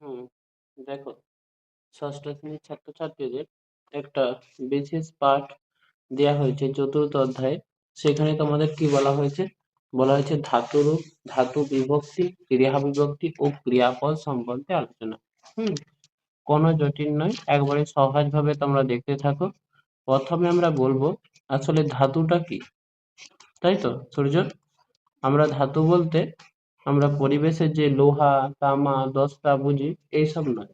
হুম, দেখো। ষষ্ঠ শ্রেণির ছাত্রছাত্রীদের একটা বিশেষ পাঠ দেয়া হয়েছে চতুর্থ অধ্যায়ে। সেখানে তোমাদের কি বলা হয়েছে? বলা হয়েছে ধাতুরূপ ধাতু বিভক্তি ক্রিয়া বিভক্তি ও ক্রিয়াপদ সম্বন্ধে আলোচনা। হুম কোনো জটিল নয় একবারে সহজ ভাবে তোমরা দেখতে থাকো। প্রথমে আমরা বলব আসলে ধাতুটা কি? তাই তো সূর্য? আমরা ধাতু বলতে আমরা পরিবেশের যে লোহা, তামা, দস্তা বুঝি এইসব নয়।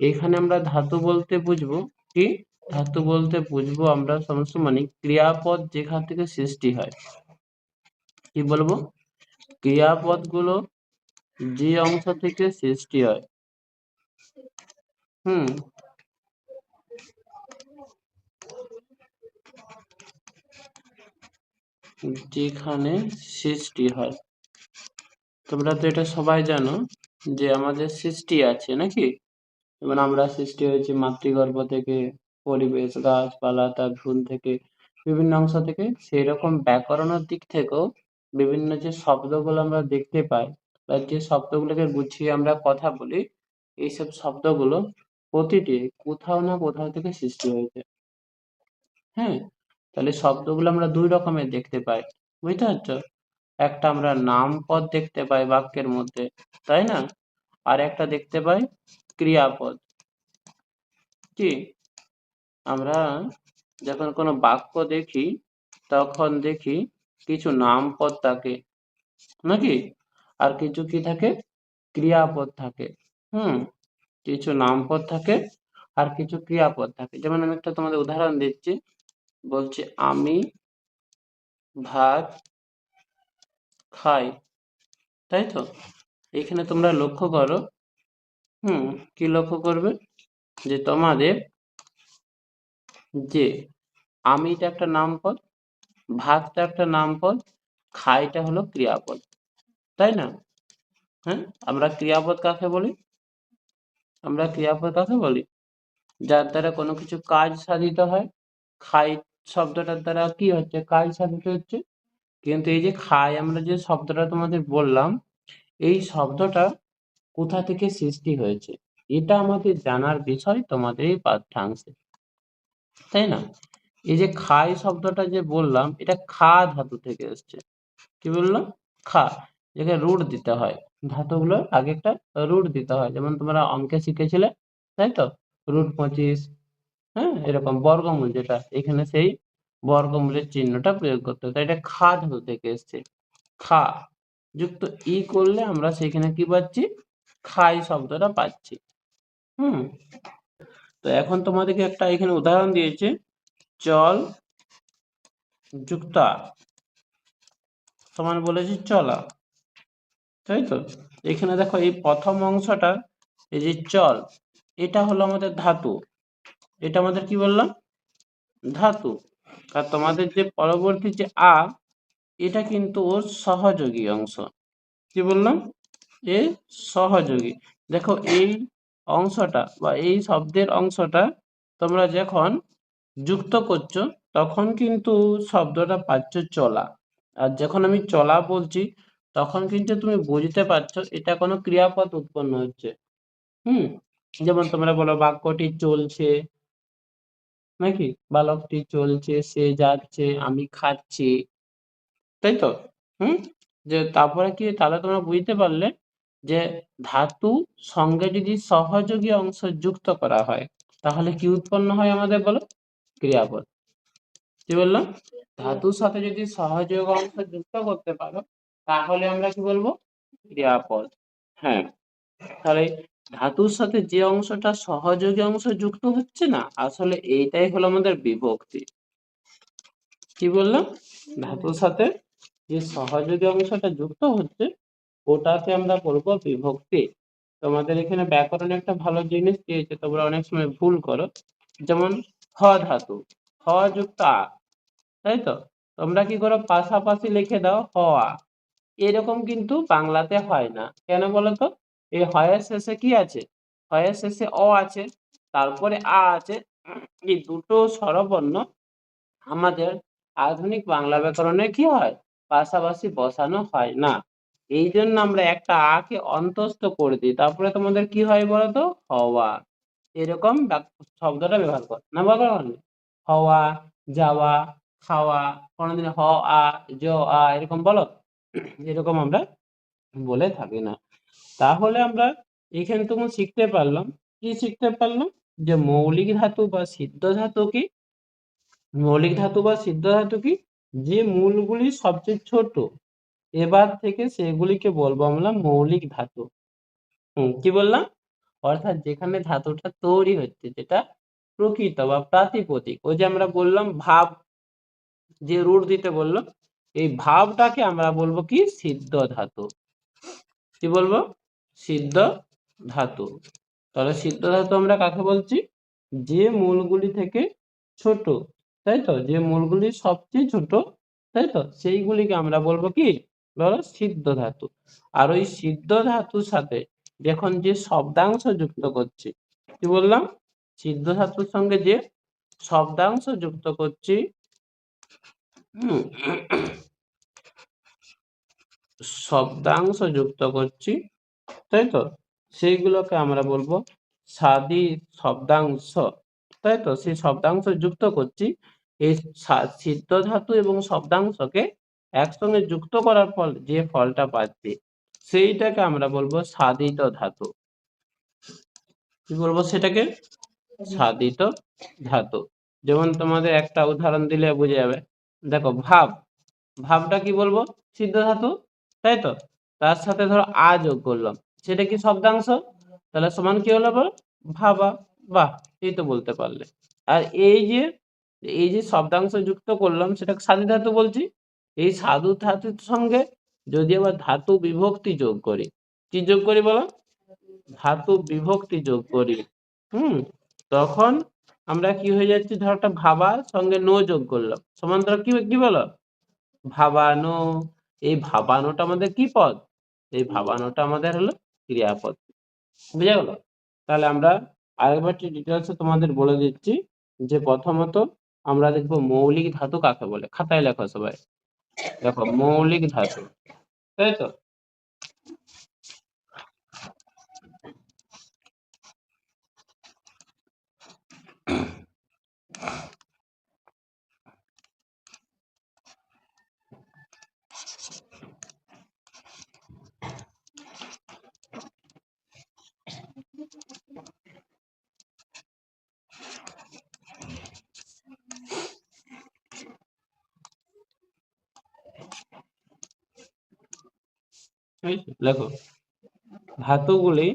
এখানে আমরা ধাতু বলতে বুঝব কি? ধাতু বলতে বুঝব আমরা সমস্ত মানে ক্রিয়াপদ যেখান থেকে সৃষ্টি হয়। কি বলব? ক্রিয়াপদগুলো যে অংশ থেকে সৃষ্টি হয়। হুম। যেখানে সৃষ্টি হয়। তোমরা তো এটা সবাই জানো যে আমাদের সৃষ্টি আছে, নাকি? যেমন আমরা সৃষ্টি হয়েছি মাতৃগর্ভ থেকে, পরিবেশ, গাছপালা, তার ভ্রূণ থেকে, বিভিন্ন অংশ থেকে। সেই রকম ব্যাকরণের দিক থেকেও বিভিন্ন যে শব্দগুলো আমরা দেখতে পাই বা যে শব্দগুলোকে গুছিয়ে আমরা কথা বলি, এইসব শব্দগুলো প্রতিটি কোথাও না কোথাও থেকে সৃষ্টি হয়েছে। হ্যাঁ? তাহলে শব্দগুলো আমরা দুই রকমের দেখতে পাই, বুঝতে পারছ? একটা আমরা নাম পদ দেখতে পাই বাক্যের মধ্যে, তাই না? আর একটা দেখতে পাই ক্রিয়াপদ। কি? আমরা যখন কোনো বাক্য দেখি, তখন দেখি কিছু নাম পদ থাকে, নাকি? আর কিছু কি থাকে? ক্রিয়াপদ থাকে, হুম? কিছু নাম পদ থাকে আর কিছু ক্রিয়াপদ থাকে। যেমন আমি একটা তোমাদের উদাহরণ দিচ্ছি, বলছি আমি ভাত খাই, তাই তো? এখানে তোমরা লক্ষ্য করো, হুম, কি লক্ষ্য করবে? যে তোমাদের যে আমিটা একটা নামপদ, ভাতটা একটা নামপদ, খাইটা হলো ক্রিয়াপদ, তাই না? হ্যাঁ আমরা ক্রিয়াপদ কাকে বলি? আমরা ক্রিয়াপদ কাকে বলি? যার দ্বারা কোনো কিছু কাজ সাধিত হয়, খাই শব্দটার দ্বারা কি হচ্ছে? কাজ সাধিত হচ্ছে কিন্তু এই যে খাই আমরা যে শব্দটা তোমাদের বললাম, এই শব্দটা কোথা থেকে সৃষ্টি হয়েছে? এটা আমাদের জানার বিষয় তোমাদের এই পাঠ্যাংশে। তাই না? এই যে খাই শব্দটা যে বললাম, এটা খা ধাতু থেকে এসছে। কি বললাম খা। একে রুট দিতে হয়। ধাতুগুলো আগে একটা রুট দিতে হয়। যেমন তোমরা অঙ্কে শিখেছিলে, তাই তো? রুট পঁচিশ হ্যাঁ? এরকম বর্গমূল যেটা, এখানে সেই বর্গমূলের চিহ্নটা প্রয়োগ করতে তাই এটা খা ধাতু থেকে এসছে। খা যুক্ত ই করলে আমরা সেখানে কি পাচ্ছি? খাই শব্দটা পাচ্ছি। হুম? তো এখন তোমাদেরকে একটা এখানে উদাহরণ দিয়েছে। চল যুক্তা সমান বলেছি চলা। তাই তো? এখানে দেখো এই প্রথম অংশটা, এই যে চল, এটা হলো আমাদের ধাতু। এটা আমাদের কি বললাম? ধাতু। আর তোমাদের যে পরবর্তী যে আ, এটা কিন্তু ওর সহযোগী অংশ। কি বললাম? এ সহযোগী। দেখো, এই অংশটা বা এই শব্দের অংশটা তোমরা যখন যুক্ত করছ, তখন কিন্তু শব্দটা পাচ্ছ চলা। আর যখন আমি চলা বলছি, তখন কিন্তু তুমি বুঝতে পারছ এটা কোনো ক্রিয়াপদ উৎপন্ন হচ্ছে। হুম? যেমন তোমরা বলো বাক্যটি চলছে নাকি? বালকটি চলছে, সে যাচ্ছে, আমি খাচ্ছি। তাই তো? হুম? যে তারপরে কি? তাহলে তোমরা বুঝতে পারলে যে ধাতু সঙ্গে যদি সহযোগী অংশ যুক্ত করা হয়, তাহলে কি উৎপন্ন হয় আমাদের বলো? ক্রিয়াপদ। কি বললাম ধাতুর সাথে যদি সহযোগ অংশ যুক্ত করতে পারো, তাহলে আমরা কি বলব? ক্রিয়াপদ। হ্যাঁ। তাহলে ধাতুর সাথে যে অংশটা সহযোগী অংশ যুক্ত হচ্ছে না, আসলে এইটাই হলো আমাদের বিভক্তি। কি বললাম ধাতুর সাথে যে সহযোগী অংশটা যুক্ত হচ্ছে, ওটাকে আমরা বলব বিভক্তি। তোমাদের এখানে ব্যাকরণে একটা ভালো জিনিস দিয়েছে, তোমরা অনেক সময় ভুল করো। যেমন হ ধাতু, হ যুক্ত আ, তাই তো? তোমরা কি করো? পাশাপাশি লিখে দাও হ আ। এরকম কিন্তু বাংলাতে হয় না। কেন বলো তো? এই হয়ের শেষে কি আছে? হয়ের শেষে অ আছে, তারপরে আ আছে। এই দুটো স্বরবর্ণ আমাদের আধুনিক বাংলা ব্যাকরণে কি হয়? পাশাপাশি বসানো হয় না। এই জন্য আমরা একটা আ কে অন্তস্থ করে দিই। তারপরে তোমাদের কি হয় বলতো? হওয়া। এরকম শব্দটা ব্যবহার কর। না ব্যবহার করনি হওয়া, যাওয়া, খাওয়া, কোনোদিন হ, আ, জ, আ, এরকম বলো? এরকম আমরা বলে থাকি না। তাহলে আমরা এখানে তখন শিখতে পারলাম। কি শিখতে পারলাম? যে মৌলিক ধাতু বা সিদ্ধ ধাতু কি? মৌলিক ধাতু বা সিদ্ধ ধাতু কি? যে মূলগুলি সবচেয়ে ছোট, এবার থেকে সেগুলিকে বলব আমরা মৌলিক ধাতু। কি বললাম? অর্থাৎ যেখানে ধাতুটা তৈরি হচ্ছে, যেটা প্রকৃত বা প্রাতিপদিক, ওই যে আমরা বললাম ভাব, যে রুট দিতে বলল, এই ভাবটাকে আমরা বলব কি? সিদ্ধ ধাতু। কি বলব? সিদ্ধ ধাতু। তাহলে সিদ্ধ ধাতু আমরা কাকে বলছি? যে মূলগুলি থেকে ছোট, তাই তো? যে মূলগুলি সবচেয়ে ছোট, তাই তো? সেইগুলিকে আমরা বলব কি? বলো সিদ্ধ ধাতু। আর ওই সিদ্ধ ধাতুর সাথে যখন যে শব্দাংশ যুক্ত করছি, কি বললাম? সিদ্ধ ধাতুর সঙ্গে যে শব্দাংশ যুক্ত করছি শব্দাংশ যুক্ত করছি তাই তো? সেইগুলোকে আমরা বলব সাদি শব্দাংশ। তাই তো? সেই শব্দাংশ যুক্ত করছি। এই সিদ্ধ ধাতু এবং শব্দাংশকে একসঙ্গে যুক্ত করার ফল, যে ফলটা পাচ্ছি, সেইটাকে আমরা বলব সাধিত ধাতু। কি বলব সেটাকে? সাধিত ধাতু। যেমন তোমাদের একটা উদাহরণ দিলে বুঝে যাবে। দেখো, ভাব। ভাবটা কি বলব? সিদ্ধ ধাতু। তাই তো? তার সাথে ধরো আ যোগ করলাম। সেটা কি শব্দাংশ তাহলে সমান কি হলো ভাবা। বাহ, এই তো বলতে পারলে। আর এই যে এই যে শব্দাংশ যুক্ত করলাম, সেটাকে সাধু ধাতু বলছি। এই সাধু ধাতুর সঙ্গে যদি আবার ধাতু বিভক্তি যোগ করি, কি যোগ করি বলো? ধাতু বিভক্তি যোগ করি। হুম, তখন আমরা কি হয়ে যাচ্ছি? ধর একটা ভাবা সঙ্গে নো যোগ করলাম। সমান ধর কি কি বলো? ভাবানো। এই ভাবানোটা আমাদের কি পদ? এই ভাবানোটা আমাদের হলো ক্রিয়াপদ। বুঝা গেল? তাহলে আমরা আরেকবার ডিটেলসে তোমাদের বলে দিচ্ছি, যে প্রথমত আমরা দেখব মৌলিক ধাতু কাকে বলে? খাতায় লেখো সবাই। দেখো, মৌলিক ধাতু। তাই তো? লেখো ধাতুগুলি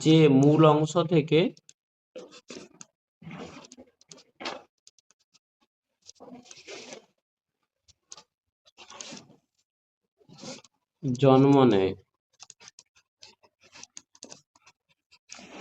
যে মূল অংশ থেকে জন্ম নেয়।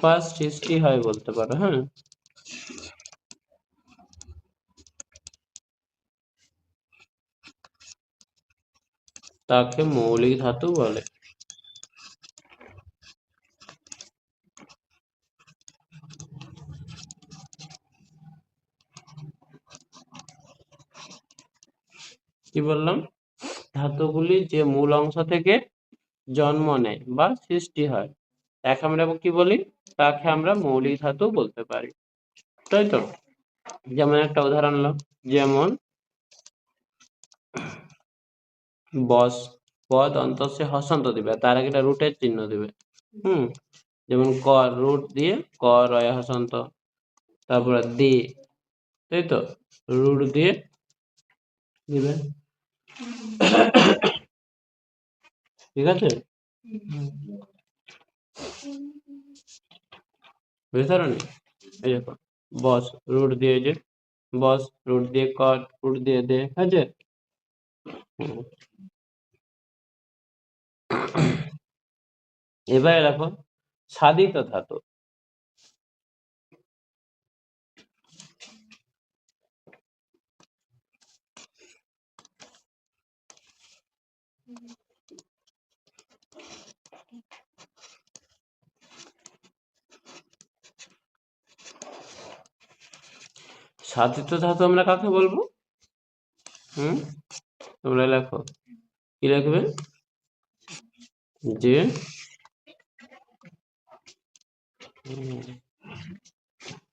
বা সৃষ্টি হয় বলতে পারো হ্যাঁ? তাকে মৌলিক ধাতু বলে। কি বললাম? ধাতুগুলি যে মূল অংশ থেকে জন্ম নেয় বা সৃষ্টি হয়, তাকে আমরা কি বলি? তাকে আমরা মৌলিক ধাতু বলতে পারি। তাই তো? যেমন একটা উদাহরণ যেমন বস পদ অন্তস্য হসন্ত দিবে। তার আগে একটা রুটের চিহ্ন দিবে। হুম? যেমন ক, রুট দিয়ে ক রয় হসন্ত। তারপরে দি তাই তো? রুট দিয়ে দিবে। ঠিক আছে? বুঝতে পারো এই দেখো, বস, রুট দিয়ে যে, বস, রুট দিয়ে কর রুট দিয়ে দে হুম। এবারে দেখো সাধিত ধাতু। সাধিত ধাতু আমরা কাকে বলব? হুম? তোমরা লেখো। কি লিখবে? যে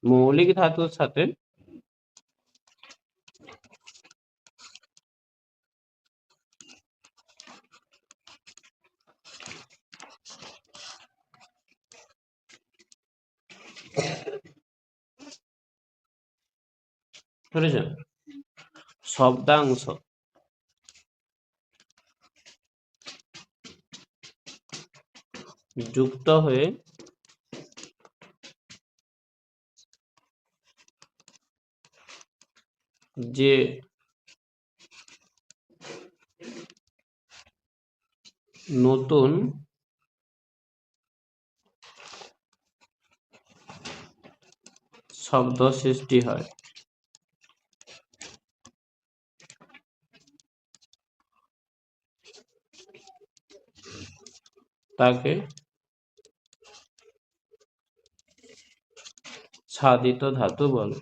মৌলিক ধাতুর সাথে শব্দাংশ। যুক্ত হয়ে যে নতুন শব্দ সৃষ্টি হয়। তাকে সাধিত ধাতু বলে।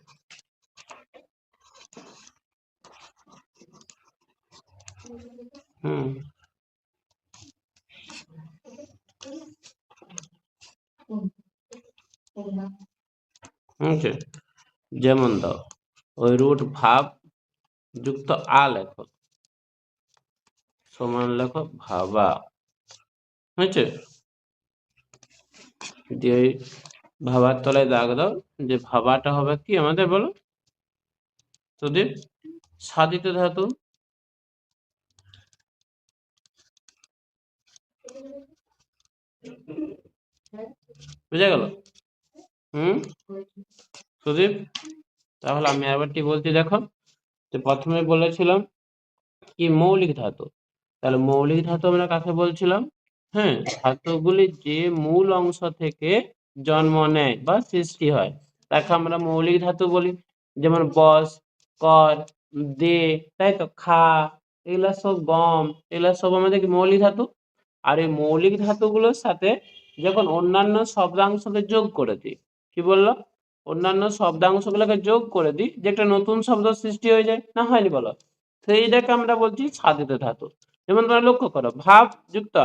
যেমন দাও। ওই রুট ভাব যুক্ত আ লেখো। সমান লেখো ভাবা। হয়েছে? ভাবার তলায় দাগ দাও। যে ভাবাটা হবে কি আমাদের বলো? সুদীপ সাধিত ধাতু। বুঝা গেল? হুম? সুদীপ, তাহলে আমি আবারটি বলছি দেখো? যে প্রথমে বলেছিলাম কি মৌলিক ধাতু। তাহলে মৌলিক ধাতু আমরা কাকে বলছিলাম? হ্যাঁ ধাতুগুলি যে মূল অংশ থেকে জন্ম নেয় বা সৃষ্টি হয়। তাকে আমরা মৌলিক ধাতু বলি, যেমন বস, কর, দে, তাই তো, খা, এগুলা সব গম, এগুলা সব আমাদের মৌলিক ধাতু? আর এই মৌলিক ধাতুগুলোর সাথে যখন অন্যান্য শব্দাংশকে যোগ করে দিই, কি বলল? অন্যান্য শব্দাংশগুলোকে যোগ করে দিই, যে একটা নতুন শব্দ সৃষ্টি হয়ে যায়, না হয়নি বলো? সেইটাকে আমরা বলছি সাধিত ধাতু। যেমন তোমরা লক্ষ্য করো, ভাব যুক্ত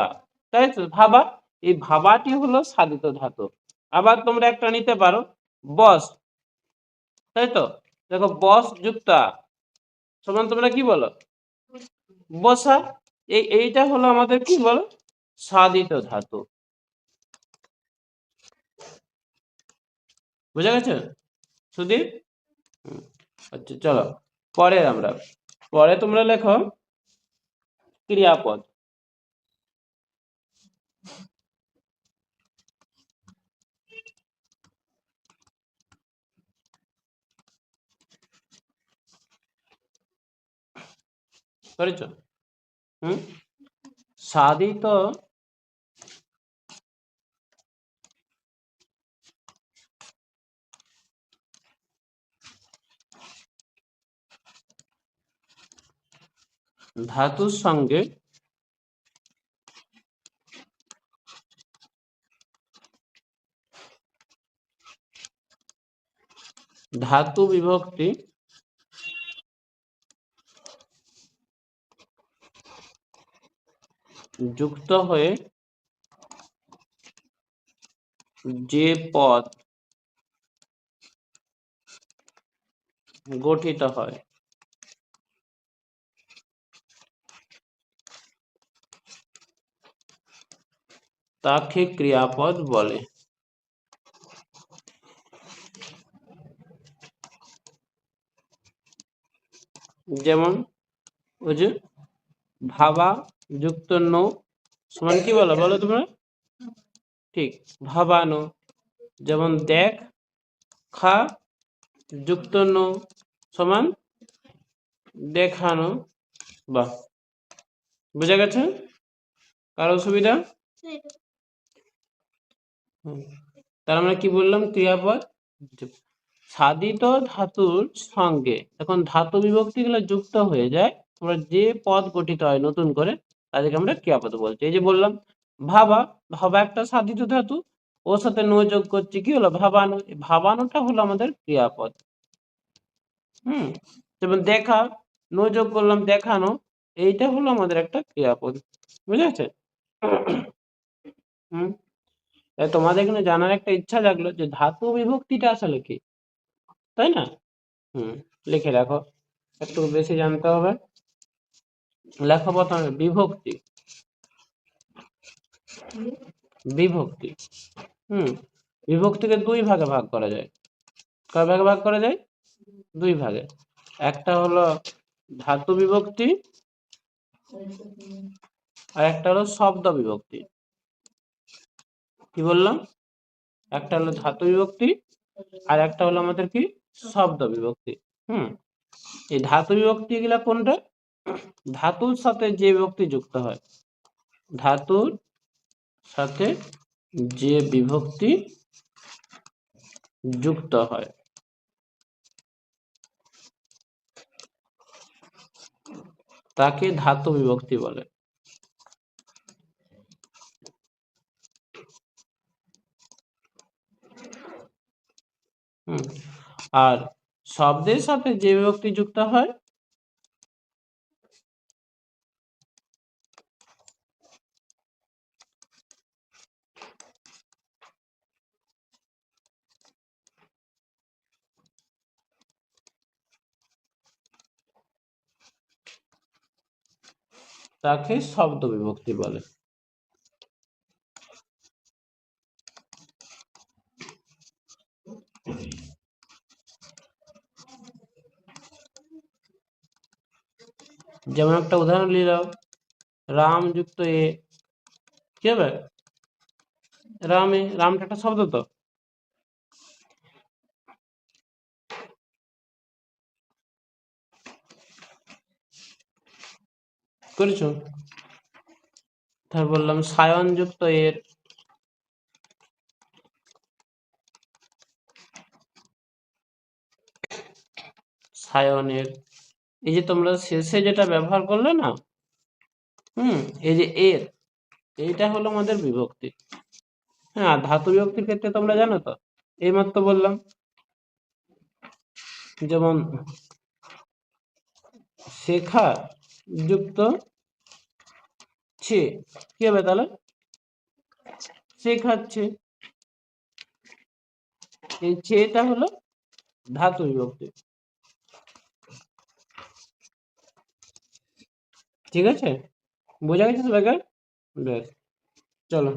তাই তো? ভাবা, এই ভাবাটি হলো সাধিত ধাতু। আবার তোমরা একটা নিতে পারো বস তাই তো? দেখো বস যুক্ত, সমান তোমরা কি বলো? বসা, এই, এইটা হলো আমাদের কি বলো? সাধিত ধাতু। বুঝা গেছে? সুদীপ? আচ্ছা চলো, পরে আমরা, পরে তোমরা লেখো, ক্রিয়াপদ। করেছ হুম? সাধিত ধাতুর সঙ্গে ধাতু বিভক্তি যুক্ত হয়ে যে পদ গঠিত হয়। তাকে ক্রিয়াপদ বলে। যেমন ওই যে ভাবা যুক্ত নো সমান, কি বলো? বলো তোমরা ঠিক। ভাবানো। যেমন দেখ, খা যুক্ত নো সমান, দেখানো। বা বুঝা গেছে? কারও অসুবিধা হুম। তার আমরা কি বললাম? ক্রিয়াপদ? সাধিত ধাতুর সঙ্গে। এখন ধাতু বিভক্তি গুলো যুক্ত হয়ে যায়। তোমরা যে পদ গঠিত হয় নতুন করে তাদেরকে আমরা ক্রিয়াপদ বলছি? এই যে বললাম, ভাবা ভাবা একটা সাধিত ধাতু, ওর সাথে নো যোগ করছি কি হলো? ভাবানো ভাবানোটা হলো আমাদের ক্রিয়াপদ। হুম? যেমন দেখা নো যোগ করলাম দেখানো, এইটা হলো আমাদের একটা ক্রিয়াপদ। হুম? তাই তোমাদের এখানে জানার একটা ইচ্ছা জাগলো যে ধাতু বিভক্তিটা আসলে কি? তাই না? হুম, লিখে রাখো। একটু বেশি জানতে হবে। লেখো প্রথমে বিভক্তি। বিভক্তি। হুম, বিভক্তিকে দুই ভাগে ভাগ করা যায়। কয় ভাগে ভাগ করা যায়? দুই ভাগে। একটা হলো ধাতু বিভক্তি আর একটা হলো শব্দ বিভক্তি। কি বললাম? একটা হলো ধাতু বিভক্তি আর একটা হলো আমাদের কি? শব্দ বিভক্তি। হুম, এই ধাতু বিভক্তি গুলা কোনটা? ধাতুর সাথে যে বিভক্তি যুক্ত হয়, ধাতুর সাথে যে বিভক্তি যুক্ত হয়। তাকে ধাতু বিভক্তি বলে। আর শব্দের সাথে যে বিভক্তি যুক্ত হয় তাকে শব্দ বিভক্তি বলে। যেমন একটা উদাহরণ নিলাম রাম যুক্ত এ। কি হবে? রামে, রামটা একটা শব্দ তো? করেছ? তারপর বললাম সায়ন যুক্ত এর সায়নের, এই যে তোমরা শেষে যেটা ব্যবহার করলে না, হুম, এই যে এর, এইটা হলো আমাদের বিভক্তি। হ্যাঁ ধাতু বিভক্তির ক্ষেত্রে তোমরা জানো তো? এইমাত্র বললাম, যেমন শেখা যুক্ত ছে কি হবে তাহলে? শেখাচ্ছে এই ছেটা হলো ধাতু বিভক্তি ঠিক আছে? বোঝা গেছে সবাইকার বেশ চলো।